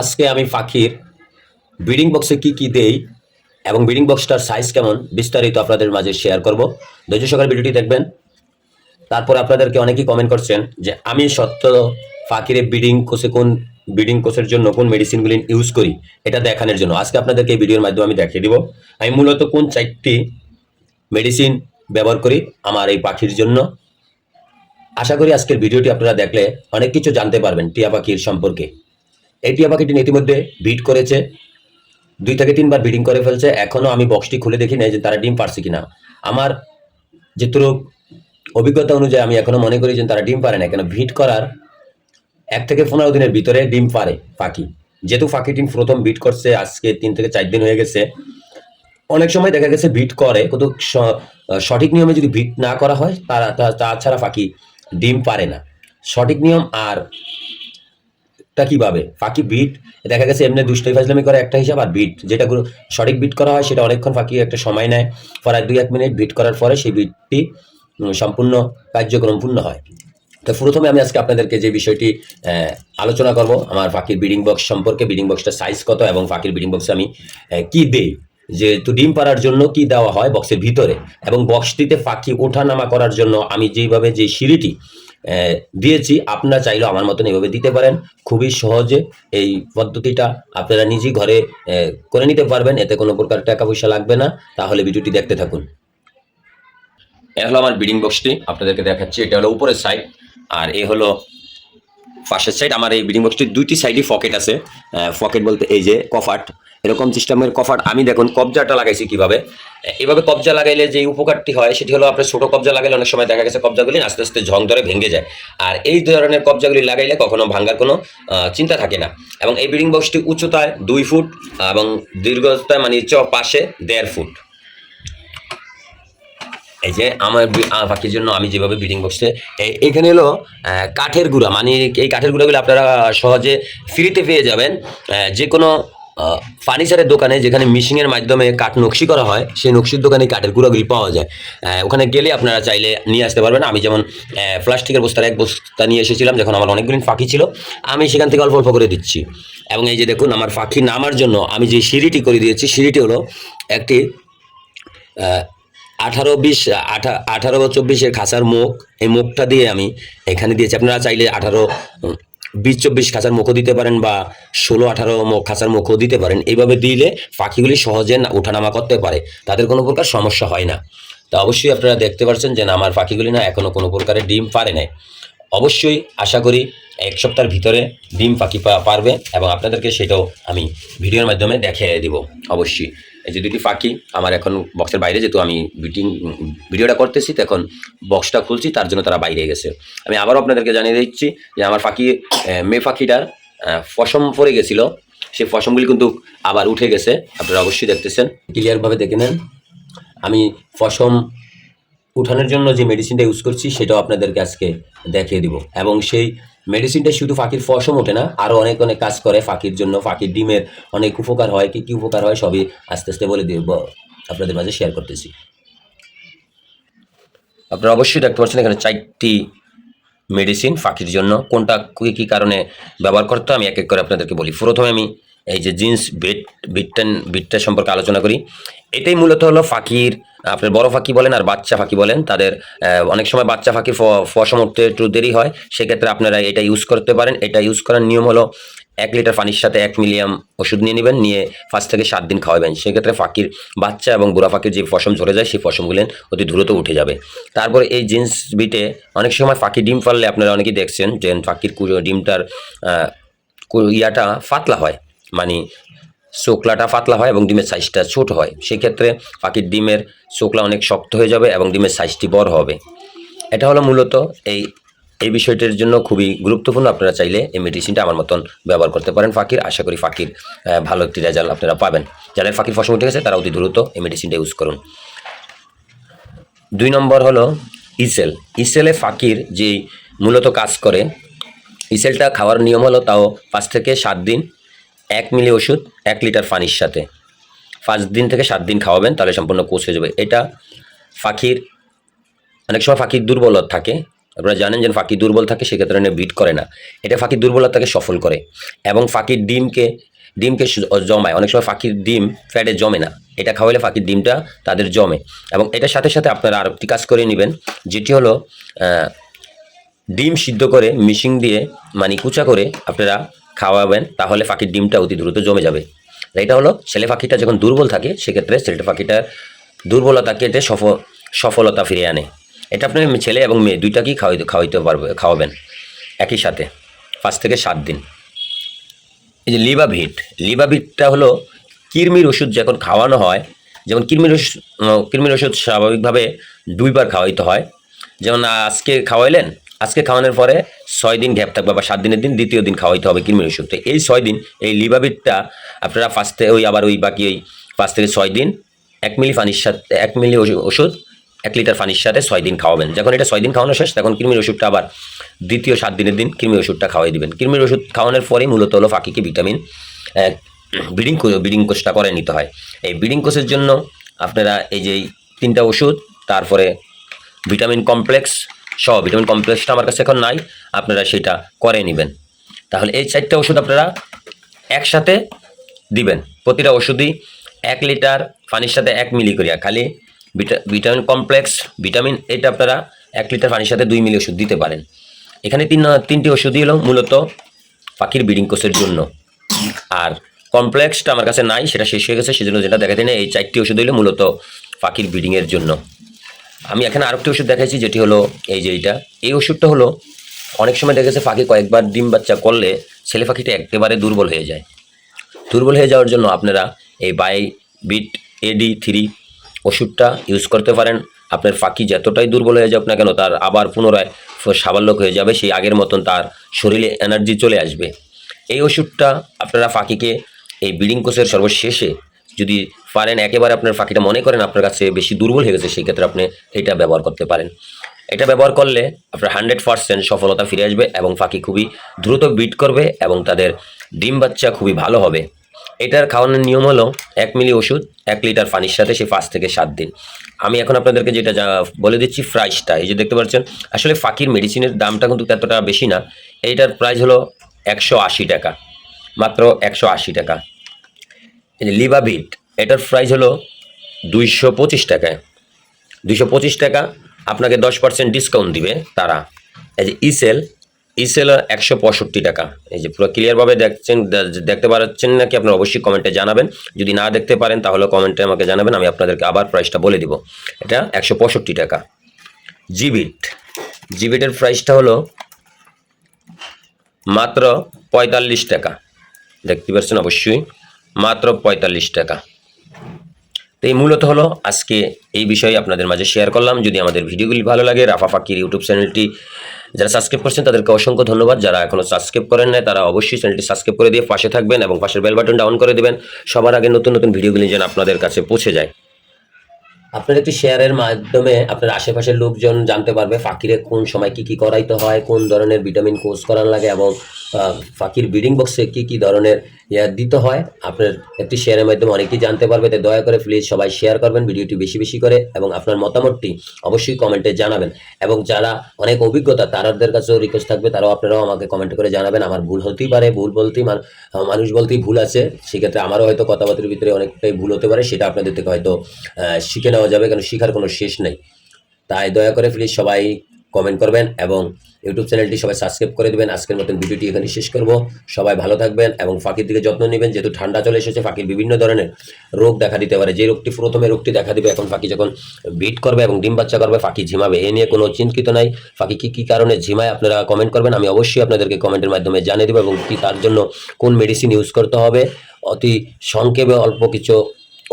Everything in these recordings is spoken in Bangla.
আজকে আমি পাখির ব্রিডিং বক্সে কি কি দেই এবং ব্রিডিং বক্সটার সাইজ কেমন বিস্তারিত আপনাদের মাঝে শেয়ার করব। ধৈর্য সহকারে ভিডিওটি দেখবেন। তারপর আপনাদেরকে অনেকেই কমেন্ট করছেন যে, আমি সত্য ফাকিরে ব্রিডিং কোষে কোন ব্রিডিং কোষের জন্য কোন মেডিসিনগুলি ইউজ করি? এটা দেখানোর জন্য। আজকে আপনাদেরকে এই ভিডিওর মাধ্যমে আমি দেখিয়ে দিব। আমি মূলত কোন চারটি মেডিসিন ব্যবহার করি আমার এই পাখির জন্য। আশা করি আজকের ভিডিওটি আপনারা দেখলে অনেক কিছু জানতে পারবেন টিয়া পাখির সম্পর্কে। এই টিয়া পাখিটি ইতিমধ্যে বিট করেছে। দুই থেকে তিনবার ব্রিডিং করে ফেলছে। এখনও আমি বক্সটি খুলে দেখি নাই যে তারা ডিম পারছে কিনা। আমার যেটুকু অভিজ্ঞতা অনুযায়ী আমি এখনও মনে করি যে তারা ডিম পারে না। কেন? ভিট করার এক থেকে পনেরো দিনের ভিতরে ডিম পারে পাখি যেহেতু পাখি ডিম প্রথম বিট করছে, আজকে তিন থেকে চার দিন হয়ে গেছে। অনেক সময় দেখা গেছে বিট করে, কিন্তু সঠিক নিয়মে যদি বিট না করা হয়, তারা তাছাড়া পাখি ডিম পারে না। সঠিক নিয়ম আর তা কীভাবে? ফাঁকি বিট দেখা গেছে এমনি দুষ্টাই ফাজলামি করে একটা হিসাব আর বিট যেটা সঠিক বিট করা হয় সেটা অনেকক্ষণ ফাঁকি একটা সময় নেয়। ফর এক দুই এক মিনিট বিট করার পরে সেই বিটটি সম্পূর্ণ কার্যক্রম পূর্ণ হয়। তো প্রথমে আমি আজকে আপনাদেরকে যে বিষয়টি আলোচনা করব, আমার ফাঁকির বিডিং বক্স সম্পর্কে বিডিং বক্সটা সাইজ কত এবং ফাঁকির বিডিং বক্সে আমি কি দেই? যেহেতু ডিম পাড়ার জন্য কি দেওয়া হয় বক্সের ভিতরে এবং বক্সটিতে ফাঁকি ওঠানামা করার জন্য আমি যেইভাবে যে সিঁড়িটি দিয়েছি। আপনারা চাইলেও আমার মতন এভাবে দিতে পারেন। খুবই সহজে এই পদ্ধতিটা আপনারা নিজেই ঘরে করে নিতে পারবেন। এতে কোনো প্রকার টাকা পয়সা লাগবে না। তাহলে ভিডিওটি দেখতে থাকুন। এ হলো আমার বিডিং বক্সটি আপনাদেরকে দেখাচ্ছি। এটা হলো উপরের সাইড আর এ হলো পাশের সাইড আমার এই বিডিং বক্সটির দুইটি সাইডই পকেট আছে। পকেট বলতে এই যে কফাট। এরকম সিস্টেমের কফাট আমি দেখুন, কবজাটা লাগাইছি কীভাবে? এভাবে কবজা লাগাইলে যে উপকারটি হয়, সেটি হলো আপনার ছোট কবজা লাগাইলে অনেক সময় দেখা গেছে কবজাগুলি আস্তে আস্তে ঝং ধরে ভেঙে যায়। আর এই ধরনের কবজাগুলি লাগাইলে কখনো ভাঙার কোনো চিন্তা থাকে না। এবং এই বিডিং বক্সটি উচ্চতায় দুই ফুট এবং দীর্ঘতায় মানে চ পাশে দেড় ফুট। এই যে আমার পাখির জন্য আমি যেভাবে ব্রিডিং বক্সে এখানে হলো কাঠের গুঁড়া। মানে এই কাঠের গুঁড়াগুলো আপনারা সহজে ফ্রিতে পেয়ে যাবেন। যে কোনো ফার্নিচারের দোকানে যেখানে মিশিংয়ের মাধ্যমে কাঠ নকশি করা হয়, সেই নকশির দোকানে কাঠের গুঁড়াগুলি পাওয়া যায়। ওখানে গেলে আপনারা চাইলে নিয়ে আসতে পারবেন। আমি যেমন প্লাস্টিকের বস্তার এক বস্তা নিয়ে এসেছিলাম, যখন আমার অনেকগুলি পাখি ছিল, আমি সেখান থেকে অল্প অল্প করে দিচ্ছি। এবং এই যে দেখুন, আমার পাখি নামার জন্য আমি যে সিঁড়িটি করে দিয়েছি, সিঁড়িটি হলো একটি আঠারো বিশ, আঠা, আঠারো চব্বিশের খাঁচার মুখ এই মুখটা দিয়ে আমি এখানে দিয়েছি। আপনারা চাইলে আঠারো বিশ চব্বিশ খাঁচার মুখও দিতে পারেন বা ষোলো, আঠারো খাঁচার মুখও দিতে পারেন। এইভাবে দিলে পাখিগুলি সহজে ওঠানামা করতে পারে। তাদের কোনো প্রকার সমস্যা হয় না। তা অবশ্যই আপনারা দেখতে পাচ্ছেন যে না, আমার পাখিগুলি না এখনও কোনো প্রকারের ডিম পারে নাই। অবশ্যই আশা করি এক সপ্তাহের ভিতরে ডিম পাখি পারবে এবং আপনাদেরকে সেটাও আমি ভিডিওর মাধ্যমে দেখিয়ে দিব। অবশ্যই। যে দুটি পাখি আমার এখন বক্সের বাইরে যেহেতু আমি বিটিং ভিডিওটা করতেছি তো এখন বক্সটা খুলছি তার জন্য তারা বাইরে গেছে। আমি আবারও আপনাদেরকে জানিয়ে দিচ্ছি যে আমার আহ, মেয়ে পাখিটার ফসম পড়ে গেছিল। সেই ফসমগুলি কিন্তু আবার উঠে গেছে আপনারা অবশ্যই দেখতেছেন। ক্লিয়ারভাবে দেখে নেন। আমি ফসম উঠানোর জন্য যে মেডিসিনটা ইউজ করছি সেটাও আপনাদেরকে আজকে দেখিয়ে দিব। এবং সেই মেডিসিনটা শুধু ফাঁকির ফসম ওঠে না আরও অনেক অনেক কাজ করে ফাঁকির জন্য। ফাঁকির ডিমের অনেক উপকার হয়, কি কী উপকার হয় সবই আস্তে আস্তে বলে দিব, আপনাদের মাঝে শেয়ার করতেছি। আপনারা অবশ্যই দেখতে পাচ্ছেন এখানে চারটি মেডিসিন ফাঁকির জন্য, কোনটা কী কী কারণে ব্যবহার করতে আমি এক এক করে আপনাদেরকে বলি। প্রথমে আমি এই যে জিন্স বিট বিটটেন বিটটা সম্পর্কে আলোচনা করি। এটাই মূলত হলো ফাঁকির, আপনার বড় ফাঁকি বলেন আর বাচ্চা ফাঁকি বলেন, তাদের অনেক সময় বাচ্চা ফাঁকি ফসম উঠতে একটু দেরি হয়, সেক্ষেত্রে আপনারা এটা ইউজ করতে পারেন। এটা ইউজ করার নিয়ম হলো এক লিটার পানির সাথে এক মিলিয়াম ওষুধ নিয়ে নেবেন, নিয়ে পাঁচ থেকে সাত দিন খাওয়াবেন। সেক্ষেত্রে ফাঁকির বাচ্চা এবং বুড়া ফাঁকির যে ফসম ঝরে যায়, সেই ফসমগুলো অতি দ্রুত উঠে যাবে। তারপরে এই জিন্স বিটে অনেক সময় ফাঁকি ডিম পারলে আপনারা অনেকেই দেখছেন যে ফাঁকির ডিমটার ইয়াটা ফাতলা হয়। মানে চোকলাটা পাতলা হয় এবং ডিমের সাইজটা ছোট হয়। সেক্ষেত্রে পাখির ডিমের চোকলা অনেক শক্ত হয়ে যাবে এবং ডিমের সাইজটি বড় হবে। এটা হলো মূলত এই এই বিষয়টির জন্য খুবই গুরুত্বপূর্ণ। আপনারা চাইলে এই মেডিসিনটা আমার মতন ব্যবহার করতে পারেন ফাঁকির। আশা করি ফাঁকির ভালো একটি রেজাল্ট আপনারা পাবেন। যাদের ফাঁকির ফসল উঠে গেছে তারা অতি দ্রুত এই মেডিসিনটা ইউজ করুন। দুই নম্বর হলো ইসেল ইসেলে ফাঁকির যে মূলত কাজ করে ইসেলটা খাওয়ার নিয়ম হলো তাও পাঁচ থেকে সাত দিন এক মিলি ওষুধ, এক লিটার পানির সাথে। পাঁচ দিন থেকে সাত দিন খাওয়াবেন, তাহলে সম্পূর্ণ কোষ হয়ে যাবে। এটা পাখির অনেক সময় পাখির দুর্বলতা থাকে। আপনারা জানেন যে ফাঁকি দুর্বল থাকে, সেক্ষেত্রে বিট করে না। এটা ফাঁকির দুর্বলতাকে সফল করে। এবং ফাঁকির ডিমকে ডিমকে জমায়। অনেক সময় ফাঁকির ডিম ফ্যাটে জমে না। এটা খাওয়ালে ফাঁকির ডিমটা তাদের জমে। এবং এটার সাথে সাথে আপনারা আর একটি কাজ করে নেবেন, যেটি হলো ডিম সিদ্ধ করে মিশিং দিয়ে মানে কুচা করে আপনারা খাওয়াবেন, তাহলে পাখির ডিমটা অতি দ্রুত জমে যাবে। এটা হলো, ছেলে পাখিটা যখন দুর্বল থাকে, সেক্ষেত্রে ছেলেটা পাখিটার দুর্বলতা কেটে সফ, সফলতা ফিরে আনে। এটা আপনি ছেলে এবং মেয়ে দুইটাকেই খাওয়াইতে খাওয়াইতে পারবে, খাওয়াবেন একই সাথে, পাঁচ থেকে সাত দিন। এই যে লিভাভিট, লিভাভিটটা হলো কৃমির ওষুধ যখন খাওয়ানো হয়, যেমন কৃমির ওষুধ কৃমির ওষুধ স্বাভাবিকভাবে দুইবার খাওয়াইতে হয়। যেমন আজকে খাওয়াইলেন আজকে খাওয়ানোর পরে ছয় দিন গ্যাপ থাকবে বা সাত দিনের দিন দ্বিতীয় দিন খাওয়াইতে হবে কৃমির ওষুধ। তো এই ছয় দিন, এই লিভাভিটটা আপনারা ফার্স্টে ওই আবার ওই বাকি ওই পাঁচ থেকে ছয় দিন এক মিলি পানির সাথে, এক মিলি ওষু- ওষুধ, এক লিটার পানির সাথে ছয় দিন খাওয়াবেন। যখন এটা ছয় দিন খাওয়ানো শেষ, তখন কৃমির ওষুধটা আবার দ্বিতীয় সাত দিনের দিন কৃমির ওষুধটা খাওয়াই দিবেন। কৃমির ওষুধ খাওয়ানোর পরেই মূলত হলো ফাঁকিকে ভিটামিন ব্রিডিং ব্রিডিং কোষটা করে নিতে হয়। এই ব্রিডিং কোষের জন্য আপনারা এই যে তিনটা ওষুধ, তারপরে ভিটামিন কমপ্লেক্স সহ ভিটামিন কমপ্লেক্সটা আমার কাছে এখন নাই, আপনারা সেটা করে নেবেন। তাহলে এই চারটে ওষুধ আপনারা একসাথে দিবেন। প্রতিটা ওষুধই এক লিটার পানির সাথে এক মিলি করিয়া, খালি ভিটা- ভিটামিন কমপ্লেক্স, ভিটামিন এটা আপনারা এক লিটার পানির সাথে দুই মিলি ওষুধ দিতে পারেন। এখানে তিন, তিনটি ওষুধই হলো মূলত পাখির ব্রিডিং কোষের জন্য। আর কমপ্লেক্সটা আমার কাছে নাই, সেটা শেষ হয়ে গেছে, সেজন্য যেটা দেখাতে নেই, এই চারটি ওষুধ হইল মূলত পাখির ব্রিডিংয়ের জন্য। আমি এখানে আরেকটি ওষুধ দেখাইছি, যেটি হলো এই যে এইটা। এই ওষুধটা হলো, অনেক সময় দেখা গেছে পাখি কয়েকবার ডিম বাচ্চা করলে ছেলে পাখিটা একেবারে দুর্বল হয়ে যায়। দুর্বল হয়ে যাওয়ার জন্য আপনারা এই বাই বিট এডি থ্রি ওষুধটা ইউজ করতে পারেন। আপনার পাখি যতটাই দুর্বল হয়ে যাক না কেন, তার আবার পুনরায় সাবাল্যক হয়ে যাবে, সেই আগের মতন তার শরীরে এনার্জি চলে আসবে। এই ওষুধটা আপনারা পাখিকে এই ব্রিডিং কোষের সর্বশেষে যদি পারেন, একেবারে আপনার পাখিটা মনে করেন, আপনার কাছে বেশি দুর্বল হয়ে গেছে সেই ক্ষেত্রে আপনি এটা ব্যবহার করতে পারেন। এটা ব্যবহার করলে আপনার হান্ড্রেড পার্সেন্ট সফলতা ফিরে আসবে এবং পাখি খুবই দ্রুত বিট করবে এবং তাদের ডিম বাচ্চা খুবই ভালো হবে। এটার খাওয়ানোর নিয়ম হলো এক মিলি ওষুধ, এক লিটার পানির সাথে সে পাঁচ থেকে সাত দিন। আমি এখন আপনাদেরকে যেটা বলে দিচ্ছি প্রাইসটা এই যে দেখতে পাচ্ছেন, আসলে ফাঁকির মেডিসিনের দামটা কিন্তু এতটা বেশি না। এইটার প্রাইস হলো একশো আশি টাকা, মাত্র একশো আশি টাকা। এই যে এটার প্রাইস হলো দুইশো পঁচিশ টাকায়। দুইশো পঁচিশ টাকা আপনাকে দশ পার্সেন্ট ডিসকাউন্ট দিবে তারা। এই যে ইসেল ইসেল একশো পঁয়ষট্টি টাকা। এই যে পুরো ক্লিয়ারভাবে দেখছেন, দেখতে পাচ্ছেন নাকি আপনারা অবশ্যই কমেন্টে জানাবেন। যদি না দেখতে পারেন তাহলে কমেন্টে আমাকে জানাবেন, আমি আপনাদেরকে আবার প্রাইসটা বলে দিব। এটা একশো পঁয়ষট্টি টাকা। জিবিট জিবিটের প্রাইসটা হলো মাত্র পঁয়তাল্লিশ টাকা। দেখতে পাচ্ছেন অবশ্যই, মাত্র পঁয়তাল্লিশ টাকা। তো এই মূলত হলো আজকে এই বিষয়ে আপনাদের মাঝে শেয়ার করলাম। যদি আমাদের ভিডিওগুলি ভালো লাগে, রাফা ফাকির ইউটিউব চ্যানেলটি যারা সাবস্ক্রাইব করছেন, তাদেরকে অসংখ্য ধন্যবাদ। যারা এখনও সাবস্ক্রাইব করেন নাই, তারা অবশ্যই চ্যানেলটি সাবস্ক্রাইব করে দিয়ে পাশে থাকবেন এবং পাশের বেল বাটনটা অন করে দেবেন। সবার আগে নতুন নতুন ভিডিওগুলি যেন আপনাদের কাছে পৌঁছে যায়। আপনার একটি শেয়ারের মাধ্যমে আপনার আশেপাশের লোকজন জানতে পারবে ফাকিরে কোন সময় কি কি করাইতে হয়, কোন ধরনের ভিটামিন কোর্স করার লাগে এবং ফাকির বিডিং বক্সে কি কি ধরনের দিতে হয়, আপনার একটি শেয়ারের মাধ্যমে অনেকেই জানতে পারবে, তাই দয়া করে প্লিজ সবাই শেয়ার করবেন, ভিডিওটি বেশি বেশি করে এবং আপনার মতামতটি অবশ্যই কমেন্টে জানাবেন। এবং যারা অনেক অভিজ্ঞতা, তারাদের কাছেও রিকোয়েস্ট থাকবে, তারাও আপনারাও আমাকে কমেন্ট করে জানাবেন। আমার ভুল হতেই পারে, ভুল বলতেই মান- মানুষ বলতেই ভুল আছে। সেক্ষেত্রে আমারও হয়তো কথাবার্তার ভিতরে অনেকটাই ভুল হতে পারে, সেটা আপনাদের থেকে হয়তো শিখে নেওয়া যাবে, কেন শিখার কোনো শেষ নেই। তাই দয়া করে প্লিজ সবাই কমেন্ট করবেন এবং ইউটিউব চ্যানেলটি সবাই সাবস্ক্রাইব করে দেবেন। আজকের মতন ভিডিওটি এখানে শেষ করব। সবাই ভালো থাকবেন এবং ফাঁকির দিকে যত্ন নেবেন। যেহেতু ঠান্ডা চলে এসেছে, ফাঁকির বিভিন্ন ধরনের রোগ দেখা দিতে পারে। যে রোগটি প্রথমে রোগটি দেখা দিবে, এখন ফাঁকি যখন বিট করবে এবং ডিম বাচ্চা করবে, ফাঁকি ঝিমাবে। এ নিয়ে কোনো চিন্তিত নাই। ফাঁকি কি কি কারণে ঝিমায় আপনারা কমেন্ট করবেন। আমি অবশ্যই আপনাদেরকে কমেন্টের মাধ্যমে জানিয়ে দেবো এবং কি তার জন্য কোন মেডিসিন ইউজ করতে হবে। অতি সংক্ষেপে অল্প কিছু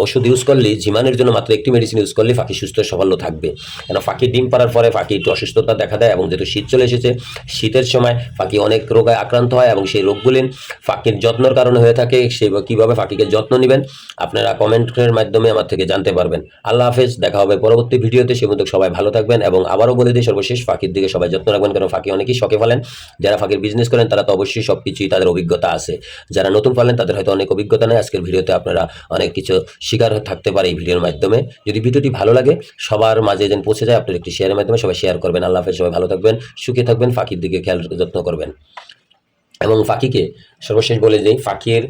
ওষুধ ইউজ করলে ঝিমানোর জন্য মাত্র একটি মেডিসিন ইউজ করলে ফাঁকি, সুস্থ সবল থাকবে। কেন, ফাঁকি ডিম পাড়ার পরে ফাঁকি একটু অসুস্থতা দেখা দেয় এবং যেহেতু শীত চলে এসেছে, শীতের সময় ফাঁকি অনেক রোগে আক্রান্ত হয় এবং সেই রোগগুলি ফাঁকির যত্নর কারণে হয়ে থাকে সেই কীভাবে ফাঁকিকে যত্ন নেবেন, আপনারা কমেন্টের মাধ্যমে আমার থেকে জানতে পারবেন। আল্লাহ হাফেজ, দেখা হবে পরবর্তী ভিডিওতে, সে মধ্যে সবাই ভালো থাকবেন এবং আবারও বলে দিই, সর্বশেষ ফাঁকির দিকে সবাই যত্ন রাখবেন কারণ ফাঁকি অনেকেই শখে ফেলেন। যারা ফাঁকির বিজনেস করেন, তারা তো অবশ্যই সব কিছুই তাদের অভিজ্ঞতা আছে। যারা নতুন পালেন তাদের হয়তো অনেক অভিজ্ঞতা নেই। আজকের ভিডিওতে আপনারা অনেক কিছু শিকার থাকতে পারে এই ভিডিওর মাধ্যমে। যদি ভিডিওটি ভালো লাগে, সবার মাঝে যেন পৌঁছে যায়, আপনার একটি শেয়ারের মাধ্যমে সবাই শেয়ার করবেন। আল্লাহ সবাই ভালো থাকবেন, সুখে থাকবেন, ফাঁকির দিকে খেয়াল, যত্ন করবেন। এবং ফাঁকিকে সর্বশেষ বলে যে ফাঁকির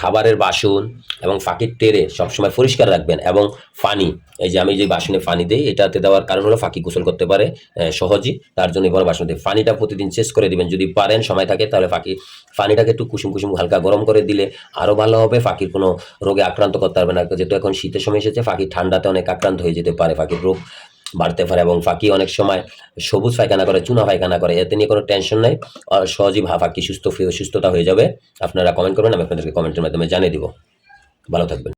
খাবারের বাসন এবং ফাঁকির টেরে সবসময় পরিষ্কার রাখবেন এবং ফানি, এই যে আমি যে বাসনে ফানি দিই, এটাতে দেওয়ার কারণ হলো ফাঁকি গোসল করতে পারে সহজেই, তার জন্য বড় বাসন দিই। ফানিটা প্রতিদিন চেস করে দিবেন, যদি পারেন, সময় থাকে, তাহলে ফাঁকি, ফানিটাকে একটু কুসুম কুসুম হালকা গরম করে দিলে আরও ভালো হবে, ফাঁকির কোনো রোগে আক্রান্ত করতে পারবে না, যেহেতু এখন শীতের সময় এসেছে, ফাঁকি ঠান্ডাতে অনেক আক্রান্ত হয়ে যেতে পারে, ফাঁকির রোগ। বাড়তে পারে এবং ফাঁকি অনেক সময় সবুজ পায়খানা করে, চুনা পায়খানা করে, এতে নিয়ে কোনো টেনশন নেই। সহজেই ফাঁকি, সুস্থ সুস্থতা হয়ে যাবে। আপনারা কমেন্ট করবেন, আমি আপনাদেরকে কমেন্টের মাধ্যমে জানিয়ে দিব। ভালো থাকবেন।